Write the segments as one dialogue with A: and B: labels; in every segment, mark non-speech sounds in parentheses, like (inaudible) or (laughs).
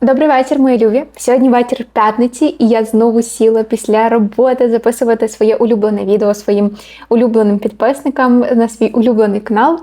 A: Добрий вечір, мої любі. Сьогодні вечір п'ятниці, і я знову сіла після роботи записувати своє улюблене відео своїм улюбленим підписникам на свій улюблений канал.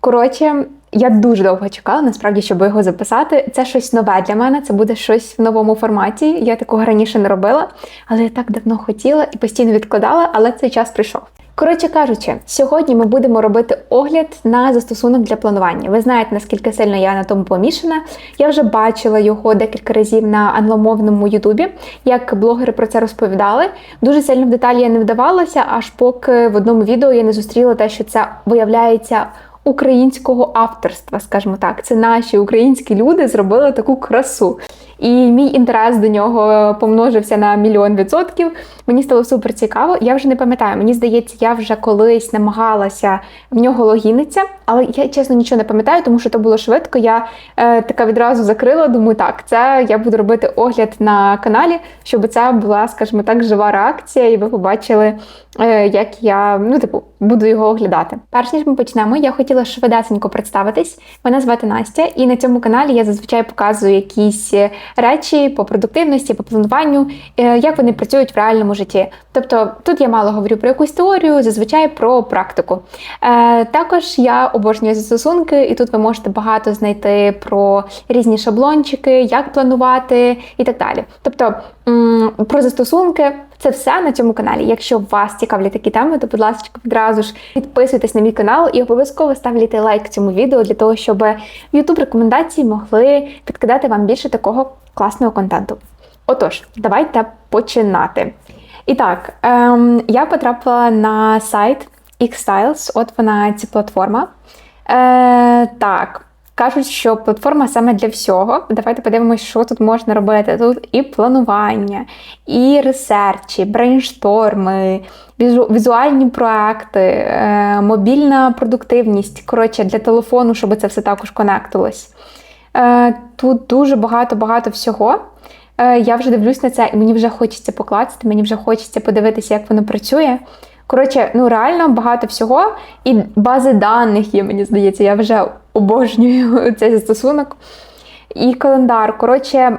A: Коротше, я дуже довго чекала, насправді, щоб його записати. Це щось нове для мене, це буде щось в новому форматі. Я такого раніше не робила, але я так давно хотіла і постійно відкладала, але цей час прийшов. Коротше кажучи, сьогодні ми будемо робити огляд на застосунок для планування. Ви знаєте, наскільки сильно я на тому помішана. Я вже бачила його декілька разів на англомовному Ютубі, як блогери про це розповідали. Дуже сильно в деталі я не вдавалася, аж поки в одному відео я не зустріла те, що це виявляється. Українського авторства, скажімо так, це наші українські люди зробили таку красу. І мій інтерес до нього помножився на мільйон відсотків. Мені стало супер цікаво. Я вже не пам'ятаю, мені здається, я вже колись намагалася в нього логінитися, але я чесно нічого не пам'ятаю, тому що то було швидко. Я е, така відразу закрила. Думаю, так, це я буду робити огляд на каналі, щоб це була, скажімо так, жива реакція, і ви побачили, е, як я ну, типу, буду його оглядати. Перш ніж ми почнемо, я хотіла швидесенько представитись. Мене звати Настя, і на цьому каналі я зазвичай показую якісь речі по продуктивності, по плануванню, е, як вони працюють в реальному житті. Тобто тут я мало говорю про якусь теорію, зазвичай про практику. Е, також я обожнюю застосунки, і тут ви можете багато знайти про різні шаблончики, як планувати і так далі. Тобто про застосунки. Це все на цьому каналі. Якщо вас цікавлять такі теми, то, будь ласка, відразу ж підписуйтесь на мій канал і обов'язково ставте лайк цьому відео для того, щоб YouTube рекомендації могли підкидати вам більше такого класного контенту. Отож, давайте починати. І так, ем, я потрапила на сайт Xstyles, от вона ця платформа. Е, Так, кажуть, що платформа саме для всього. Давайте подивимось, що тут можна робити. Тут і планування, і ресерчі, брейншторми, візуальні проекти, е, мобільна продуктивність. Коротше, для телефону, щоб це все також конектилось. Е, тут дуже багато-багато всього. Е, я вже дивлюсь на це, і мені вже хочеться покласти, мені вже хочеться подивитися, як воно працює. Коротше, ну реально багато всього. І бази даних є, мені здається, я вже обожнюю (laughs) цей застосунок. І календар. Коротше, е,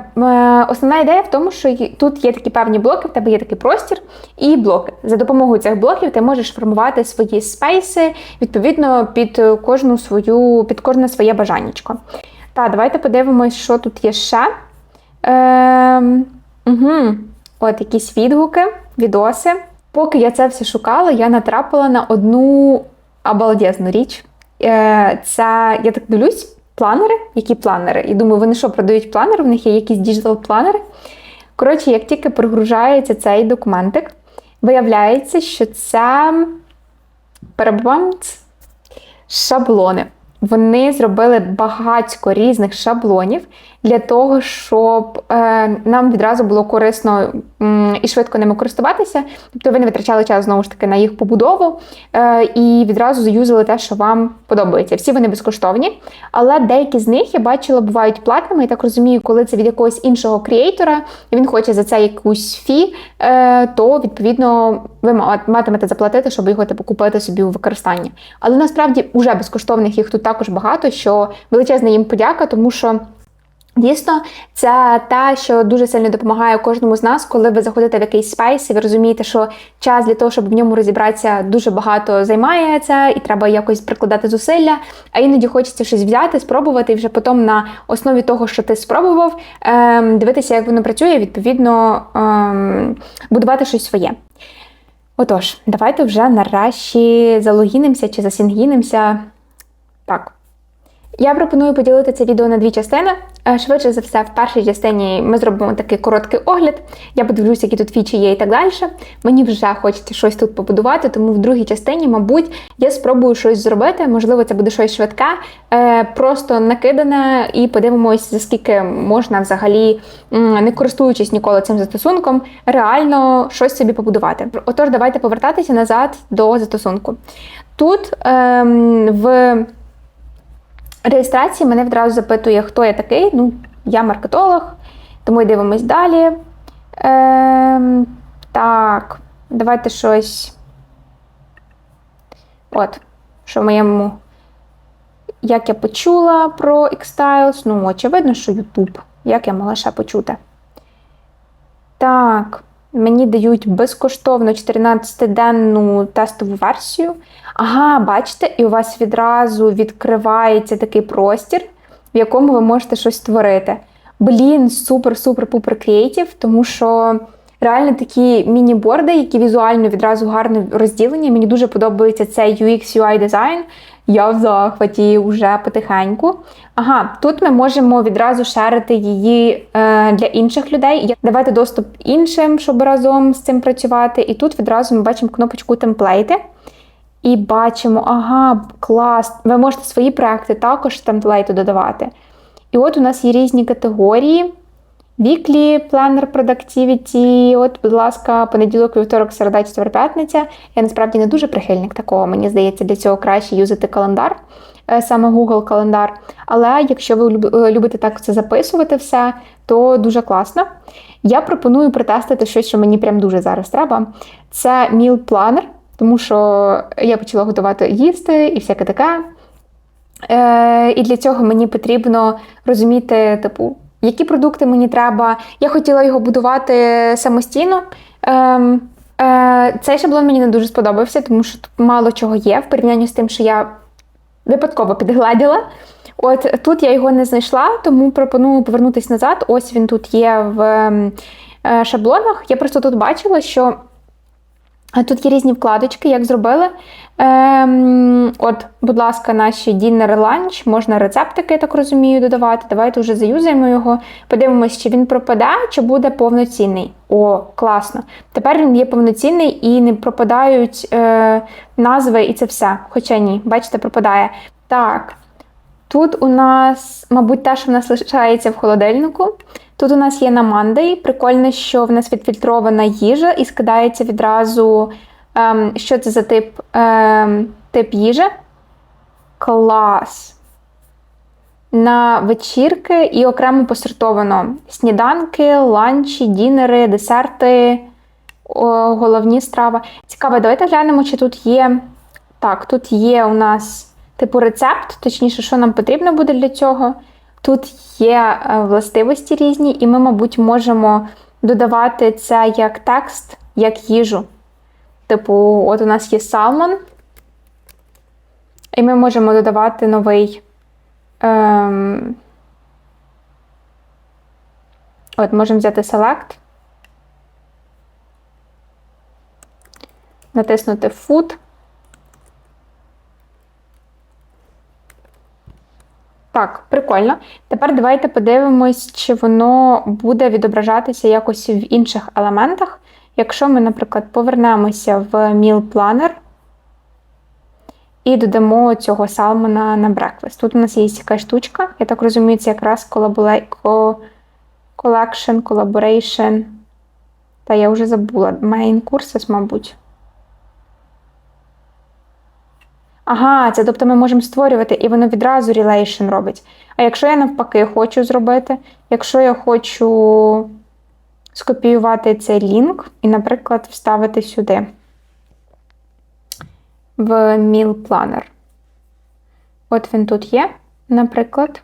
A: основна ідея в тому, що тут є такі певні блоки, в тебе є такий простір і блоки. За допомогою цих блоків ти можеш формувати свої спейси відповідно під кожну свою, під кожне своє бажаннячко. Так, давайте подивимось, що тут є ще. Е, угу. От якісь відгуки, відоси. Поки я це все шукала, я натрапила на одну обалдезну річ. Це, я так дивлюсь, планери. Які планери? І думаю, вони що, продають планери? В них є якісь діджитал-планери. Коротше, як тільки прогружається цей документик, виявляється, що це перебуваємо шаблони. Вони зробили багатько різних шаблонів для того, щоб е, нам відразу було корисно і швидко ними користуватися. Тобто ви не витрачали час знову ж таки на їх побудову е, і відразу заюзали те, що вам подобається. Всі вони безкоштовні, але деякі з них я бачила, бувають платними. Я так розумію, коли це від якогось іншого креатора, і він хоче за це якусь фі, е, то відповідно ви матимете заплатити, щоб його типу купити собі у використання. Але насправді вже безкоштовних їх тут також багато, що величезна їм подяка, тому що. Дійсно, це те, що дуже сильно допомагає кожному з нас, коли ви заходите в якийсь спейс, і ви розумієте, що час для того, щоб в ньому розібратися, дуже багато займає це, і треба якось прикладати зусилля. А іноді хочеться щось взяти, спробувати, і вже потім на основі того, що ти спробував, ем, дивитися, як воно працює, відповідно ем, будувати щось своє. Отож, давайте вже нарешті залогінимося чи засінгінимося. Так. Я пропоную поділити це відео на дві частини. Е, швидше за все, в першій частині ми зробимо такий короткий огляд. Я подивлюся, які тут фічі є і так далі. Мені вже хочеться щось тут побудувати, тому в другій частині, мабуть, я спробую щось зробити. Можливо, це буде щось швидке, е, просто накидане, і подивимось, за скільки можна взагалі, не користуючись ніколи цим застосунком, реально щось собі побудувати. Отож, давайте повертатися назад до застосунку. Тут ем, в реєстрації мене відразу запитує, хто я такий. Ну, я маркетолог, тому й дивимось далі. Ем, Так, давайте щось. От, що в моєму. Як я почула про Xtiles, ну, очевидно, що YouTube. як я могла ще почути? Так, мені дають безкоштовно 14-денну тестову версію. Ага, бачите, і у вас відразу відкривається такий простір, в якому ви можете щось створити. Блін, супер-супер-пупер креатив, тому що реально такі міні-борди, які візуально відразу гарно розділені. Мені дуже подобається цей UX UI дизайн. Я в захваті вже потихеньку. Ага, тут ми можемо відразу шерити її е, для інших людей, давати доступ іншим, щоб разом з цим працювати. І тут відразу ми бачимо кнопочку темплейти. І бачимо, ага, клас. Ви можете свої проекти також темплейту додавати. І от у нас є різні категорії. Віклі, планер Productivity, От, будь ласка, понеділок, вівторок, середа, четвер, п'ятниця. Я насправді не дуже прихильник такого. Мені здається, для цього краще юзати календар, е, саме Google календар. Але якщо ви е, любите так це записувати все, то дуже класно. Я пропоную протестити щось, що мені прям дуже зараз треба. Це Meal Planner, тому що я почала готувати їсти і всяке таке. Е, І для цього мені потрібно розуміти, типу які продукти мені треба. Я хотіла його будувати самостійно. Ем, е, Цей шаблон мені не дуже сподобався, тому що тут мало чого є в порівнянні з тим, що я випадково підгладила. От тут я його не знайшла, тому пропоную повернутися назад. Ось він тут є в ем, е, шаблонах. Я просто тут бачила, що Тут є різні вкладочки, як зробили. Ем, От, будь ласка, наші дінер ланч, можна рецептики, я так розумію, додавати. Давайте вже заюзаємо його. Подивимось, чи він пропаде, чи буде повноцінний. О, класно. Тепер він є повноцінний і не пропадають е, назви і це все. Хоча ні, бачите, пропадає. Так. Тут у нас, мабуть, те, що в нас лишається в холодильнику. Тут у нас є на Monday. Прикольно, що в нас відфільтрована їжа і скидається відразу, ем, що це за тип ем, тип їжі. Клас. На вечірки і окремо посортовано сніданки, ланчі, дінери, десерти, о, головні страви. Цікаво, давайте глянемо, чи тут є. Так, тут є у нас типу рецепт, точніше, що нам потрібно буде для цього. Тут є е, властивості різні, і ми, мабуть, можемо додавати це як текст, як їжу. Типу, от у нас є салмон, і ми можемо додавати новий. Ем, От, можемо взяти Select, натиснути Food. Так, прикольно. Тепер давайте подивимось, чи воно буде відображатися якось в інших елементах. Якщо ми, наприклад, повернемося в Meal Planner і додамо цього салмона на breakfast. Тут у нас є якась штучка, я так розумію, це якраз collection, collaboration. Та я вже забула. Main courses, мабуть. Ага, це тобто ми можемо створювати, і воно відразу relation робить. А якщо я навпаки хочу зробити, якщо я хочу скопіювати цей лінк і, наприклад, вставити сюди в Meal Planner. От він тут є, наприклад.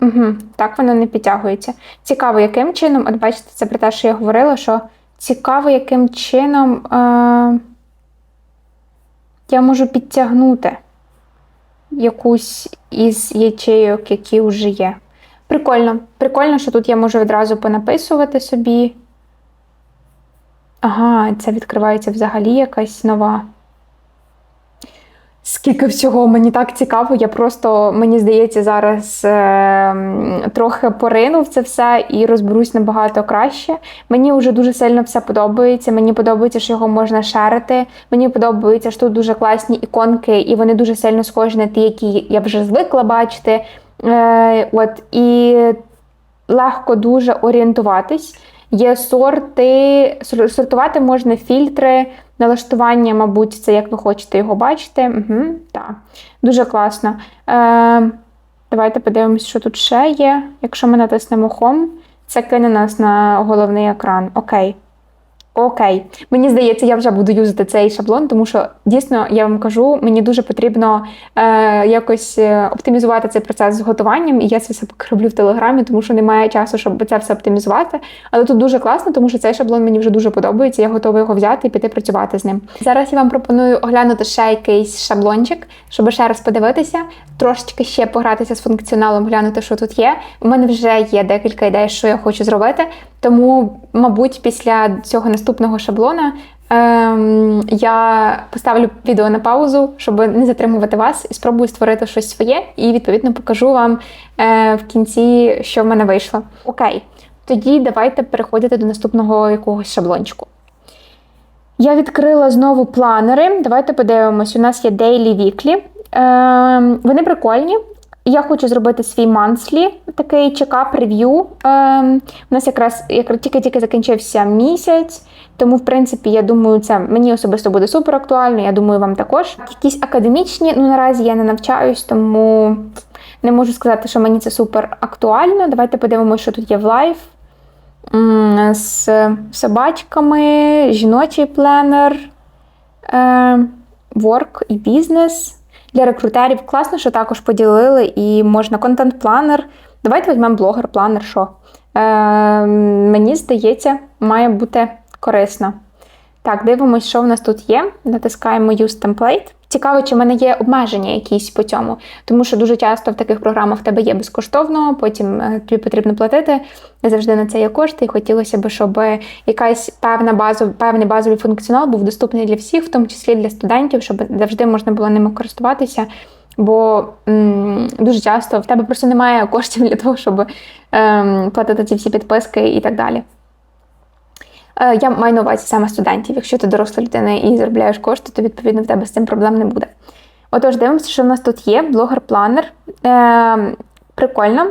A: Угу, Так, воно не підтягується. Цікаво, яким чином, от бачите, це про те, що я говорила, що Цікаво, яким чином е, я можу підтягнути якусь із ячейок, які вже є. Прикольно. Прикольно, що тут я можу відразу понаписувати собі. Ага, це відкривається взагалі якась нова. Скільки всього мені так цікаво, я просто, мені здається, зараз е, трохи порину в це все і розберусь набагато краще. Мені вже дуже сильно все подобається. Мені подобається, що його можна шарити. Мені подобається, що тут дуже класні іконки, і вони дуже сильно схожі на ті, які я вже звикла бачити. Е, От, І легко дуже орієнтуватись. Є сорти, сортувати можна фільтри. Налаштування, мабуть, це як ви хочете його бачити. Угу, так. Дуже класно. Е, Давайте подивимось, що тут ще є. Якщо ми натиснемо Home, це кине нас на головний екран. Окей. Окей, мені здається, я вже буду юзати цей шаблон, тому що дійсно я вам кажу, мені дуже потрібно е, якось е, оптимізувати цей процес з готуванням, і я це все роблю в телеграмі, тому що немає часу, щоб це все оптимізувати. Але тут дуже класно, тому що цей шаблон мені вже дуже подобається. Я готова його взяти і піти працювати з ним. Зараз я вам пропоную оглянути ще якийсь шаблончик, щоб ще раз подивитися, трошечки ще погратися з функціоналом, глянути, що тут є. У мене вже є декілька ідей, що я хочу зробити. Тому, мабуть, після цього наступного шаблона ем, я поставлю відео на паузу, щоб не затримувати вас, і спробую створити щось своє, і відповідно покажу вам е, в кінці, що в мене вийшло. Окей, тоді давайте переходити до наступного якогось шаблончику. Я відкрила знову планери. Давайте подивимось. У нас є Daily Weekly. Е, вони прикольні. Я хочу зробити свій манслі, такий чекап рев'ю. Е, у нас якраз тільки-тільки закінчився місяць, тому, в принципі, я думаю, це мені особисто буде супер актуально. Я думаю, вам також. Якісь академічні, ну наразі я не навчаюсь, тому не можу сказати, що мені це супер актуально. Давайте подивимося, що тут є в лайф. З собачками, жіночий пленер, е, ворк і бізнес. Для рекрутерів класно, що також поділили, і можна контент-планер. Давайте візьмемо блогер-планер, що е, мені здається, має бути корисно. Так, дивимось, що в нас тут є. Натискаємо Use Template. Цікаво, чи в мене є обмеження якісь по цьому, тому що дуже часто в таких програмах в тебе є безкоштовно, потім е, тобі потрібно платити. Завжди на це є кошти, і хотілося б, щоб якась певна базу, певний базовий функціонал був доступний для всіх, в тому числі для студентів, щоб завжди можна було ними користуватися. Бо м, дуже часто в тебе просто немає коштів для того, щоб ем, платити ці всі підписки і так далі. Е, Я маю на увазі саме студентів. Якщо ти доросла людина і заробляєш кошти, то відповідно в тебе з цим проблем не буде. Отож, дивимося, що в нас тут є блогер-планер. Е, прикольно.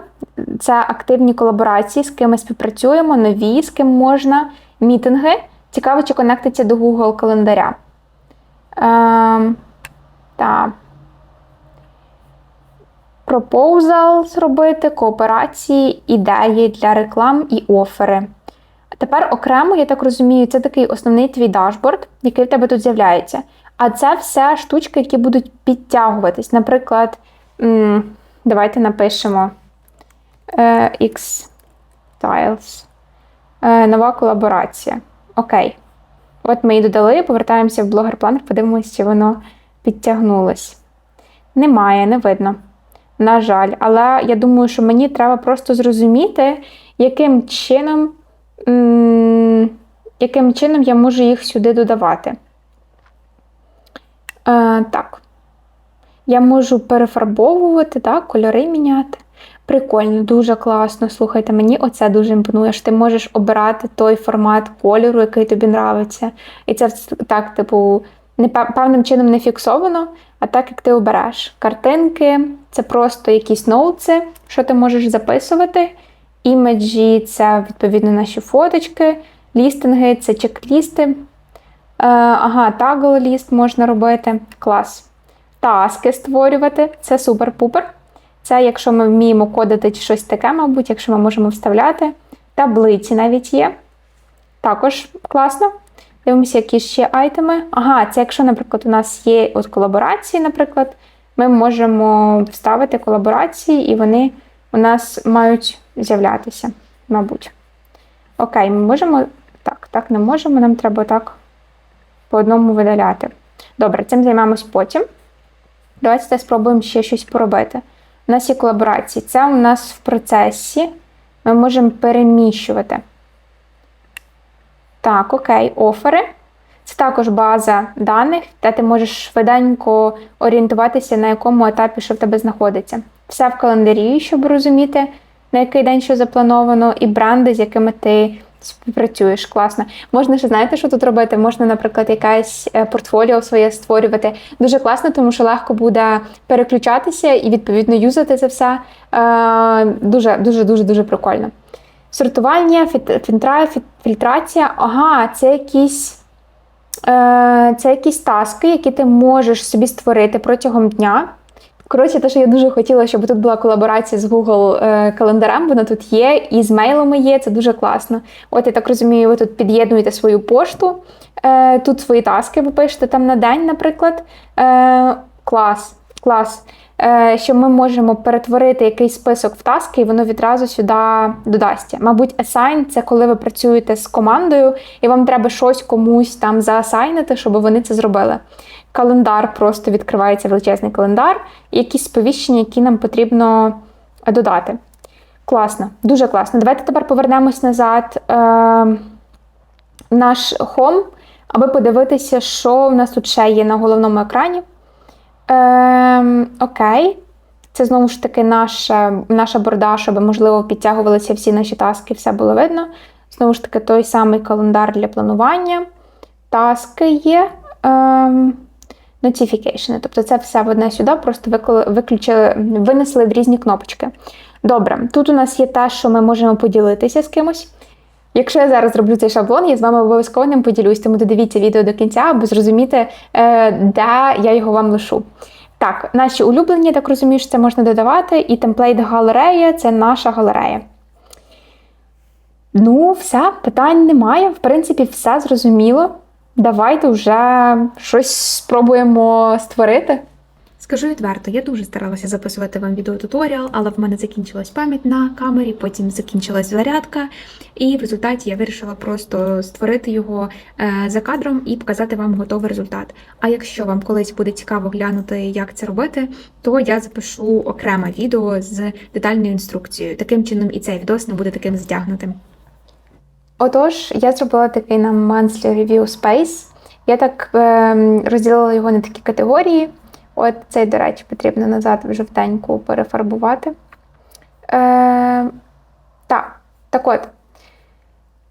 A: Це активні колаборації, з ким ми співпрацюємо, нові, з ким можна, мітинги. Цікаво, чи конектиться до Google календаря. Е, так. Пропоузал зробити, кооперації, ідеї для реклам і офери. Тепер окремо, я так розумію, це такий основний твій дашборд, який в тебе тут з'являється. А це все штучки, які будуть підтягуватись. Наприклад, давайте напишемо е, X-Tiles. Е, нова колаборація. Окей. От ми її додали, повертаємося в блогер-планер, подивимося, чи воно підтягнулось. Немає, не видно. На жаль, але я думаю, що мені треба просто зрозуміти, яким чином, яким чином я можу їх сюди додавати. Е, так. Я можу перефарбовувати, так, кольори міняти. Прикольно, дуже класно. Слухайте, мені оце дуже імпонує. що Ти можеш обирати той формат кольору, який тобі нравиться. І це так, типу, не певним чином не фіксовано, а так як ти обереш. Картинки це просто якісь ноутси, що ти можеш записувати. Імеджі це відповідно наші фоточки, лістинги це чек-лісти. Е, ага, тагл-ліст можна робити. Клас. Таски створювати це супер-пупер. Це якщо ми вміємо кодити чи щось таке, мабуть, якщо ми можемо вставляти. Таблиці навіть є. Також класно. Дивимося, які ще айтеми. Ага, це якщо, наприклад, у нас є от колаборації, наприклад, ми можемо вставити колаборації, і вони у нас мають з'являтися, мабуть. Окей, ми можемо. Так, так не можемо, нам треба так по одному видаляти. Добре, цим займемось потім. Давайте спробуємо ще щось поробити. У нас є колаборації. Це у нас в процесі. Ми можемо переміщувати. Так, окей, офери. Це також база даних, де ти можеш швиденько орієнтуватися, на якому етапі що в тебе знаходиться. Все в календарі, щоб розуміти, на який день що заплановано, і бренди, з якими ти співпрацюєш. Класно. Можна ще знаєте, що тут робити? Можна, наприклад, якесь е, портфоліо своє створювати. Дуже класно, тому що легко буде переключатися і відповідно юзати це все. Е, Дуже, дуже, дуже, дуже прикольно. Сортування, фільтрація. Ага, це якісь, це якісь таски, які ти можеш собі створити протягом дня. Коротше, те, що я дуже хотіла, щоб тут була колаборація з Google е, календарем, вона тут є, і з мейлами є, це дуже класно. От я так розумію, ви тут під'єднуєте свою пошту, е, тут свої таски ви пишете там на день, наприклад. Е, клас, клас. Е, що ми можемо перетворити якийсь список в таски, і воно відразу сюди додасться. Мабуть, assign – це коли ви працюєте з командою, і вам треба щось комусь там заасайнити, щоб вони це зробили. Календар просто відкривається величезний календар, і якісь сповіщення, які нам потрібно додати. Класно, дуже класно. Давайте тепер повернемось назад е, наш хом, аби подивитися, що в нас тут ще є на головному екрані. Ем, Окей. Це знову ж таки наша наша борда, щоб, можливо, підтягувалися всі наші таски, все було видно. Знову ж таки, той самий календар для планування. Таски є. Ем, Notification. Тобто це все в одне сюди, просто виключили, винесли в різні кнопочки. Добре, тут у нас є те, що ми можемо поділитися з кимось. Якщо я зараз зроблю цей шаблон, я з вами обов'язково ним поділюсь, тому додивіться відео до кінця, аби зрозуміти, е, де я його вам лишу. Так, наші улюблені, так розумію, що це можна додавати, і темплейт галерея це наша галерея. Ну, все, питань немає. В принципі, все зрозуміло. Давайте вже щось спробуємо створити.
B: Скажу відверто, я дуже старалася записувати вам відеотуторіал, але в мене закінчилась пам'ять на камері, потім закінчилась зарядка, і в результаті я вирішила просто створити його е, за кадром і показати вам готовий результат. А якщо вам колись буде цікаво глянути, як це робити, то я запишу окреме відео з детальною інструкцією. Таким чином, і цей відос не буде таким затягнутим.
A: Отож, я зробила такий нам monthly review space. Я так е, розділила його на такі категорії. От цей, до речі, потрібно назад в жовтеньку перефарбувати. Е, Так, так от.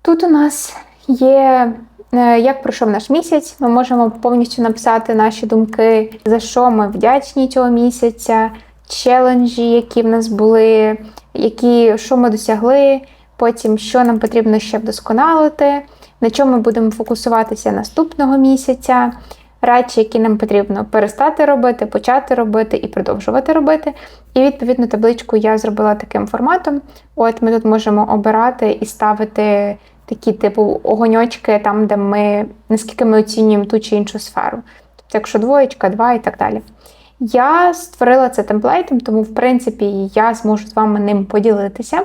A: Тут у нас є, е, як пройшов наш місяць, ми можемо повністю написати наші думки, за що ми вдячні цього місяця, челенджі, які в нас були, які, що ми досягли, потім що нам потрібно ще вдосконалити, на чому ми будемо фокусуватися наступного місяця речі, які нам потрібно перестати робити, почати робити і продовжувати робити. І відповідно табличку я зробила таким форматом. От ми тут можемо обирати і ставити такі типу огоньочки, там, де ми наскільки ми оцінюємо ту чи іншу сферу. Тобто, якщо двоєчка, два і так далі. Я створила це темплейтом, тому, в принципі, я зможу з вами ним поділитися.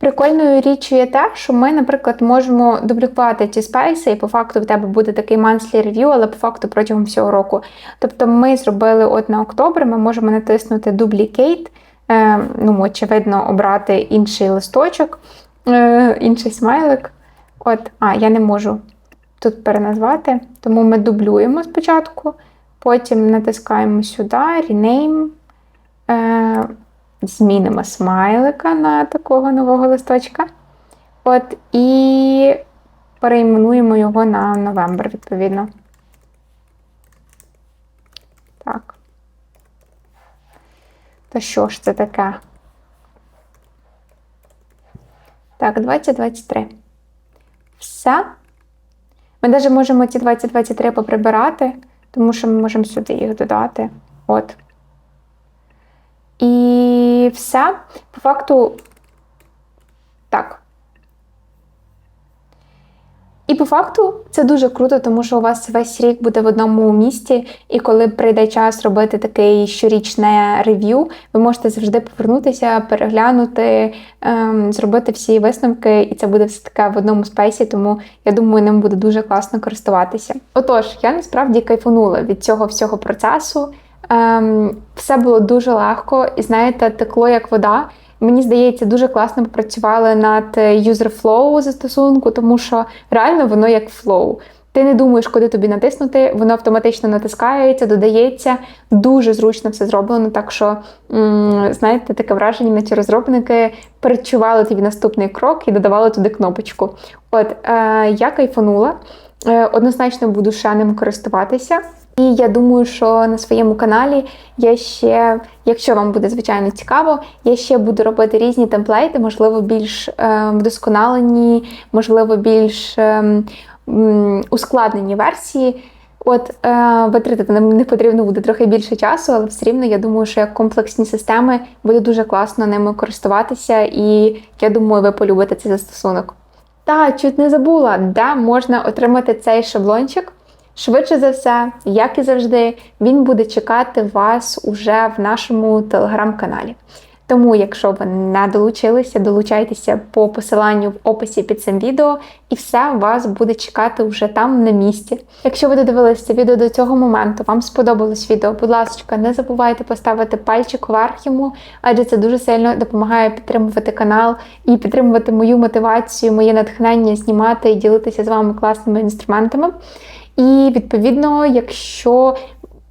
A: Прикольною річчю є те, що ми, наприклад, можемо дублікувати ці спейси, і по факту в тебе буде такий monthly review, але по факту протягом всього року. Тобто ми зробили от на октобер, ми можемо натиснути Duplicate, е, ну, очевидно, обрати інший листочок, е, інший смайлик. От, А, я не можу тут переназвати, тому ми дублюємо спочатку, потім натискаємо сюди, Rename. Змінимо смайлика на такого нового листочка. От, І перейменуємо його на новембр, відповідно. Так. То що ж це таке? Так, 2023. Все. Ми навіть можемо ці 2023 поприбирати, тому що ми можемо сюди їх додати. От. Все. По факту, так. І по факту це дуже круто, тому що у вас весь рік буде в одному місті, і коли прийде час робити такий щорічне рев'ю, ви можете завжди повернутися, переглянути, ем, зробити всі висновки, і це буде все таке в одному спейсі, тому я думаю, ним буде дуже класно користуватися. Отож, я насправді кайфанула від цього всього процесу. Ем, Все було дуже легко і, знаєте, текло як вода. Мені здається, дуже класно попрацювали над user flow застосунку, тому що реально воно як flow. Ти не думаєш, куди тобі натиснути, воно автоматично натискається, додається. Дуже зручно все зроблено. Так що, знаєте, таке враження, наче розробники перечували тобі наступний крок і додавали туди кнопочку. От е, я кайфанула, е, однозначно буду ще ним користуватися. І я думаю, що на своєму каналі я ще, якщо вам буде звичайно цікаво, я ще буду робити різні темплейти, можливо, більш е, вдосконалені, можливо, більш е, ускладнені версії. От е, витратити нам не потрібно буде трохи більше часу, але все рівно я думаю, що як комплексні системи буде дуже класно ними користуватися, і я думаю, ви полюбите цей застосунок. Та чуть не забула, де можна отримати цей шаблончик. Швидше за все, як і завжди, він буде чекати вас уже в нашому телеграм-каналі. Тому, якщо ви не долучилися, долучайтеся по посиланню в описі під цим відео, і все вас буде чекати вже там на місці. Якщо ви додивилися відео до цього моменту, вам сподобалось відео, будь ласка, не забувайте поставити пальчик вверх йому, адже це дуже сильно допомагає підтримувати канал і підтримувати мою мотивацію, моє натхнення знімати і ділитися з вами класними інструментами. І відповідно, якщо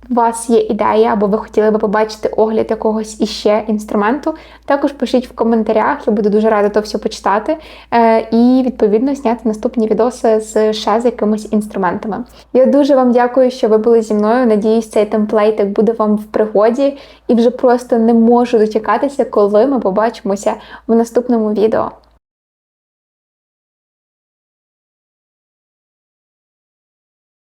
A: у вас є ідея, або ви хотіли би побачити огляд якогось іще інструменту, також пишіть в коментарях, я буду дуже рада то все почитати. Е, і відповідно зняти наступні відоси з ще з якимись інструментами. Я дуже вам дякую, що ви були зі мною. Надіюсь, цей темплейтик буде вам в пригоді, і вже просто не можу дочекатися, коли ми побачимося в наступному відео.